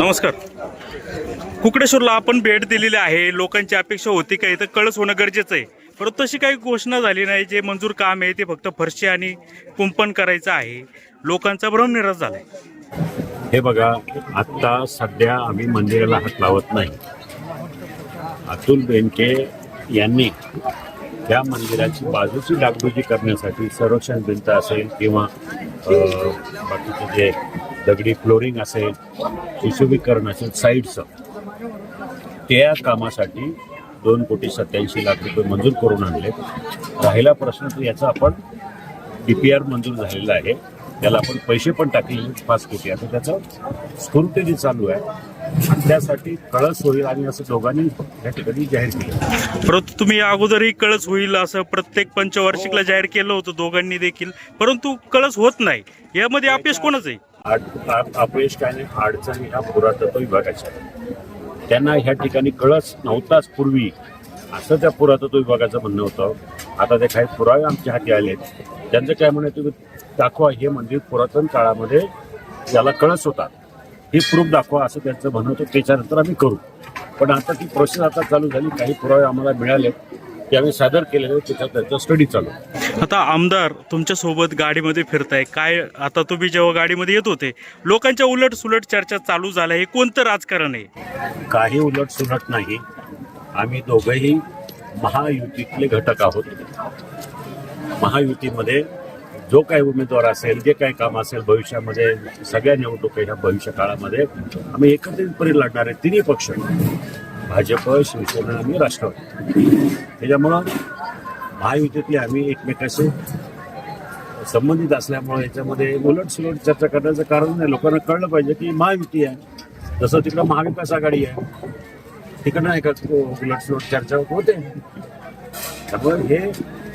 नमस्कार. कुकडेश्वरला आपण भेट दिलेली आहे. लोकांची अपेक्षा होती का? इथं कळस होणं गरजेचं आहे. परंतु तशी काही घोषणा झाली नाही. जे मंजूर काम आहे ते फक्त फरशी आणि कुंपण करायचं आहे. लोकांचा भ्रमनिराश झालाय. हे बघा आत्ता सध्या आम्ही मंदिराला हात लावत नाही. अतुल बेनके यांनी त्या मंदिराची बाजूची डागडुजी करण्यासाठी संरक्षण भिंत असेल किंवा बाकीचं बाकीचे जे दगडी फ्लोरिंग असेल सुशोभीकरण असेल साईडचं त्या कामासाठी दोन कोटी सत्याऐंशी लाख रुपये मंजूर करून आणले. राहिला प्रश्न तर याचा आपण डी पी आर मंजूर झालेला आहे. त्याला आपण पैसे पण टाकले पाच कोटी. आता त्याचं स्फूर्तीने चालू आहे. त्यासाठी कळस होईल आणि असं दोघांनी या ठिकाणी जाहीर केलं. परंतु तुम्ही अगोदरही कळस होईल असं प्रत्येक पंचवार्षिकला जाहीर केलं होतं दोघांनी देखील. परंतु कळस होत नाही. यामध्ये अपयश कोणाच आहे? अपयश काय नाही अडचणी ह्या पुरातत्व विभागाच्या. त्यांना ह्या ठिकाणी कळस नव्हताच पूर्वी. असं त्या पुरातत्व विभागाचं म्हणणं होतं. आता ते काही पुरावे आमच्या हाती आलेत त्यांचं काय म्हणणं तुम्ही दाखवा हे मंदिर पुरातन काळामध्ये याला कळस होता. हे प्रूफ दाखवा असं त्यांचं म्हणणं होतं. त्याच्यानंतर आम्ही करू. पण आता ती प्रोसेस आता चालू झाली. काही पुरावे आम्हाला मिळाले. ते आम्ही सादर केलेले त्याच्यात त्यांचा स्टडी चालू आहे. आता आमदार तुमच्यासोबत गाडीमध्ये फिरताय. काय आता तुम्ही जेव्हा गाडीमध्ये येत होते लोकांच्या उलट सुलट चर्चा चालू झाल्या. हे कोणतं राजकारण आहे? काही उलट सुलट नाही. आम्ही दोघंही महायुतीतले घटक आहोत. महायुतीमध्ये जो काही उमेदवार असेल जे काही काम असेल भविष्यामध्ये सगळ्या निवडणुका ह्या भविष्य काळामध्ये आम्ही एकत्रितपणे लढणार आहे तिन्ही पक्ष. भाजप शिवसेना आणि राष्ट्रवादी. त्याच्यामुळं महायुतीतले आम्ही एकमेकाशी संबंधित असल्यामुळे याच्यामध्ये उलट सुलट चर्चा करण्याचं कारण नाही. लोकांना कळलं पाहिजे की महायुती आहे. जसं तिकडं महाविकास आघाडी आहे. तिकडं नाही का उलट सुलट चर्चा होते. त्यामुळे हे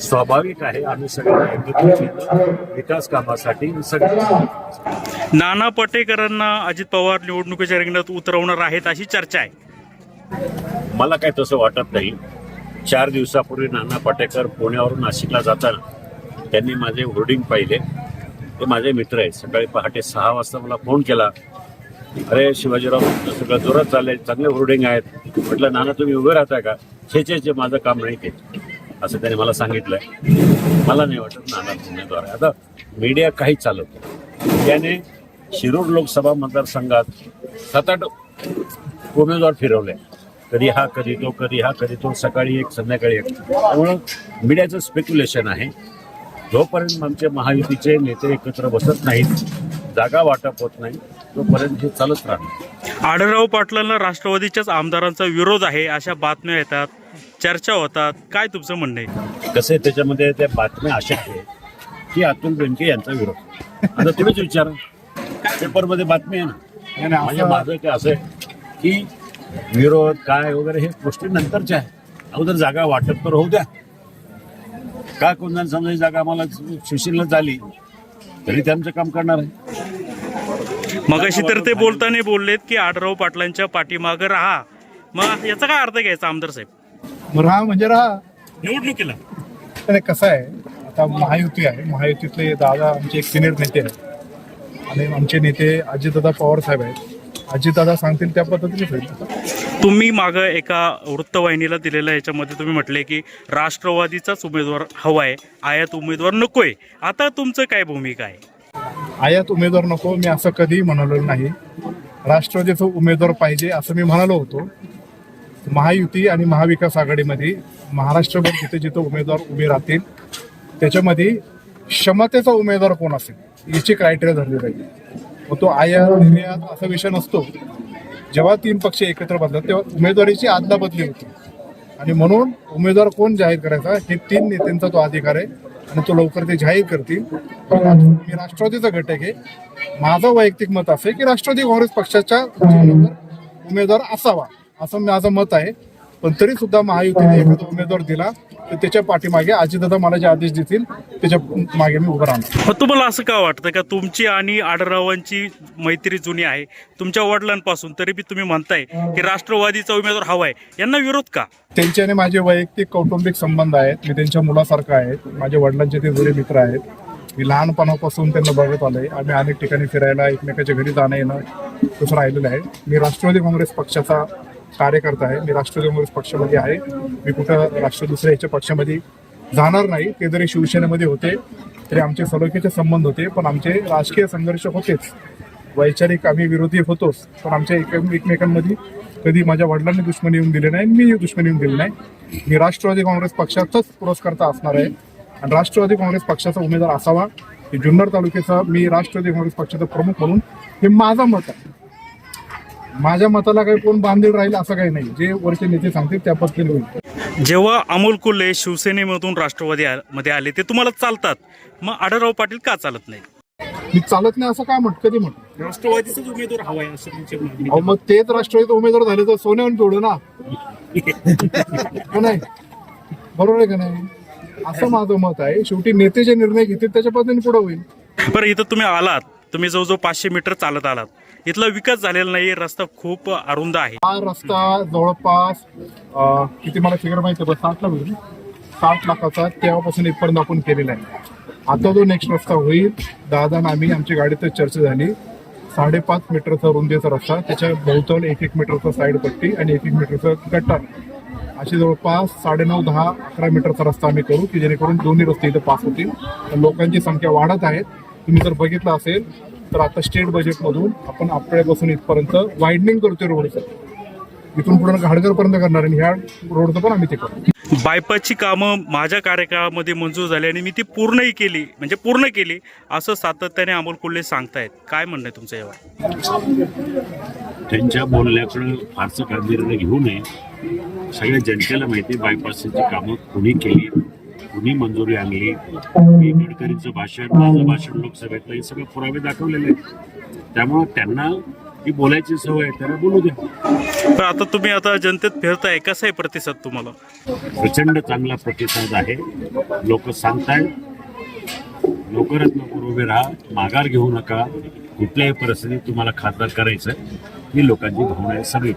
स्वाभाविक आहे. आम्ही सगळे एकत्रित येतो विकास कामासाठी सगळे नाना पटेकरांना अजित पवार निवडणुकीच्या रिंगणात उतरवणार आहेत अशी चर्चा आहे. मला काय तसं वाटत नाही. चार दिवसापूर्वी नाना पाटेकर पुण्यावरून नाशिकला जाताना त्यांनी माझे होर्डिंग पाहिले. ते माझे मित्र आहेत. सकाळी पहाटे सहा वाजता मला फोन केला. अरे शिवाजीराव सगळं जोरात चाललंय. चांगले होर्डिंग आहेत. म्हटलं नाना तुम्ही उभे राहताय का? छे छे माझं काम नाही ते. असं त्याने मला सांगितलंय. मला नाही वाटत नाना उमेदवार आहे. आता मीडिया काही चालवतो. त्याने शिरूर लोकसभा मतदारसंघात सात आठ उमेदवार फिरवले. कधी हा कधी तो कधी हा कधी तो सकाळी एक संध्याकाळी एक. त्यामुळं मीडियाचं स्पेक्युलेशन आहे. जोपर्यंत आमचे महायुतीचे नेते एकत्र बसत नाहीत जागा वाटप होत नाही तोपर्यंत हे चालत राहणार. आढळराव पाटलांना राष्ट्रवादीच्याच आमदारांचा विरोध आहे अशा बातम्या येतात. चर्चा होतात. काय तुमचं म्हणणं आहे? कसं आहे त्याच्यामध्ये त्या बातम्या अशा आहेत की अतुल बेनके यांचा विरोध. आता तुम्हीच विचारा. पेपरमध्ये बातमी आहे ना. म्हणजे माझं काय असं आहे की विरोध काय वगैरे हे गोष्टी नंतरच्या आहे. अगोदर जागा वाटप तर होऊ द्या. का कोणत्या समजा ही जागा आम्हाला सुशीलला झाली तरी त्यांचं काम करणार आहे. मगाशी तर ते बोलताना बोललेत की आढळराव पाटलांच्या पाठीमागं राहा. मग याचा काय अर्थ घ्यायचा आमदार साहेब? मग राहा म्हणजे राहा. निवडणुकीला. आणि कसं आहे आता महायुती आहे. महायुतीतले दादा आमचे एक सिनियर नेते आहेत. आणि आमचे नेते अजितदादा पवार साहेब आहेत. अजितदादा सांगतील त्या पद्धतीने होईल. तुम्ही मागं एका वृत्तवाहिनीला दिलेल्या याच्यामध्ये तुम्ही म्हटले की राष्ट्रवादीचाच उमेदवार हवाय आयात उमेदवार नकोय. आता तुमचं काय भूमिका आहे? आयात उमेदवार नको मी असं कधीही म्हणालो नाही. राष्ट्रवादीचा उमेदवार पाहिजे असं मी म्हणालो होतो. महायुती आणि महाविकास आघाडीमध्ये महाराष्ट्रभर जिथे जिथे उमेदवार उभे राहतील त्याच्यामध्ये क्षमतेचा उमेदवार कोण असेल याची क्रायटेरिया धरली जाईल मग तो आयात निर्यात असा विषय नसतो. जेव्हा तीन पक्ष एकत्र बसतात तेव्हा उमेदवारीची आदला बदली होती. आणि म्हणून उमेदवार कोण जाहीर करायचा हे तीन नेत्यांचा तो अधिकार आहे. आणि तो लवकर ते जाहीर करतील. मी राष्ट्रवादीचा घटक आहे. माझं वैयक्तिक मत असं आहे की राष्ट्रवादी काँग्रेस पक्षाच्या उमेदवार असावा. असं माझं मत आहे. पण तरी सुद्धा महायुतीने एखादा उमेदवार दिला तर त्याच्या पाठीमागे आजीदादा मला जे आदेश देतील त्याच्यामागे मी उभं राहणार. मग तुम्हाला असं का वाटतं का तुमची आणि आडरावांची मैत्री जुनी आहे? तुमच्या वडिलांपासून तरी बी तुम्ही म्हणताय की राष्ट्रवादीचा उमेदवार हवाय यांना विरोध का? त्यांचे आणि माझे वैयक्तिक कौटुंबिक संबंध आहेत. मी त्यांच्या मुलासारखा आहेत माझ्या वडिलांचे ते जुने मित्र आहेत. मी लहानपणापासून त्यांना बघत आलोय. आम्ही अनेक ठिकाणी फिरायला एकमेकाच्या घरी जाणं येणं तसं राहिलेलं आहे. मी राष्ट्रवादी काँग्रेस पक्षाचा कार्यकर्ता आहे. मी राष्ट्रवादी काँग्रेस पक्षामध्ये आहे. मी कुठं राष्ट्र दुसऱ्या याच्या पक्षामध्ये जाणार नाही. ते जरी शिवसेनेमध्ये होते तरी आमचे सलोखेचे संबंध होते पण आमचे राजकीय संघर्ष होतेच. वैचारिक आम्ही विरोधी होतोच पण आमच्या एक- एकमेकांमध्ये कधी माझ्या वडिलांनी दुश्मनी येऊन दिली नाही मी दुश्मनी येऊन दिली नाही. मी राष्ट्रवादी काँग्रेस पक्षाचाच पुरस्कर्ता असणार आहे. आणि राष्ट्रवादी काँग्रेस पक्षाचा उमेदवार असावा की जुन्नर तालुक्याचा मी राष्ट्रवादी काँग्रेस पक्षाचा प्रमुख म्हणून हे माझा मत आहे. माझ्या मताला काही कोण बांधील राहील असं काही नाही. जे वरचे नेते सांगतील त्या पद्धतीने होईल. जेव्हा अमोल कोल्हे शिवसेनेमधून राष्ट्रवादी आ- मध्ये आले ते तुम्हाला चालतात. मग आढळराव पाटील का चालत नाही मी चालत नाही असं काय म्हट कधी म्हट राष्ट्रवादीचाच उमेदवार हवाय असं तुमचे म्हणणे. अहो मग तेच राष्ट्रवादी उमेदवार झाले तर सोन्याहून जोडू ना. का नाही? बरोबर आहे का नाही? असं माझं मत आहे. शेवटी नेते जे निर्णय घेतील त्याच्या पद्धतीने पुढे होईल. बरं इथं तुम्ही आलात. तुम्ही जवळजवळ पाचशे मीटर चालत आलात. इथला विकास झालेला नाही रस्ता खूप अरुंद आहे. हा रस्ता जवळपास अं, किती मला फिगर माहिती आहे बघ, साठ लाख होईल. साठ लाखाचा तेव्हापासून इथपर्यंत आपण केलेला आहे. आता जो नेक्स्ट रस्ता होईल दादा आणि आम्ही आमची गाडीतच चर्चा झाली. साडेपाच मीटरचा रुंदीचा रस्ता त्याच्या भोवताल एक एक मीटरचा साईड पट्टी आणि एक एक मीटरचा गटार असे जवळपास साडेनऊ दहा अकरा मीटरचा रस्ता आम्ही करू की जेणेकरून दोन्ही रस्ते इथं पास होतील. तर लोकांची संख्या वाढत आहे. तुम्ही जर बघितलं असेल तर आता स्टेट बजेटमधून आपण आपल्यापासून इथपर्यंत वाईडनिंग करतोय रोडचं इथून पुढे घाडगरपर्यंत करणार आणि ह्या रोडचं पण आम्ही ते करू. बायपासची कामं माझ्या कार्यकाळामध्ये मंजूर झाली आणि मी ती पूर्णही केली म्हणजे पूर्ण केली असं सातत्याने अमोल कोल्हे सांगतायत. काय म्हणणं आहे तुमचं यावर? त्यांच्या बोलण्याकडं फारसं गांभीर्याने घेऊ नये. सगळ्या जनतेला माहिती आहे बायपासची कामं कुणी केली कुणी मंजुरी आणली मी गडकरींचं भाषण माझं भाषण लोकसभेतलं हे सगळे पुरावे दाखवलेले आहेत. त्यामुळं त्यांना ही बोलायची सवय आहे त्यांना बोलू द्या. पण आता तुम्ही आता जनतेत फिरताय कसा आहे प्रतिसाद तुम्हाला? प्रचंड चांगला प्रतिसाद आहे. लोक सांगताय लवकरात लवकर उभे राहा माघार घेऊ नका. कुठल्याही परिस्थितीत तुम्हाला खासदार करायचं ही लोकांची भावना आहे सगळी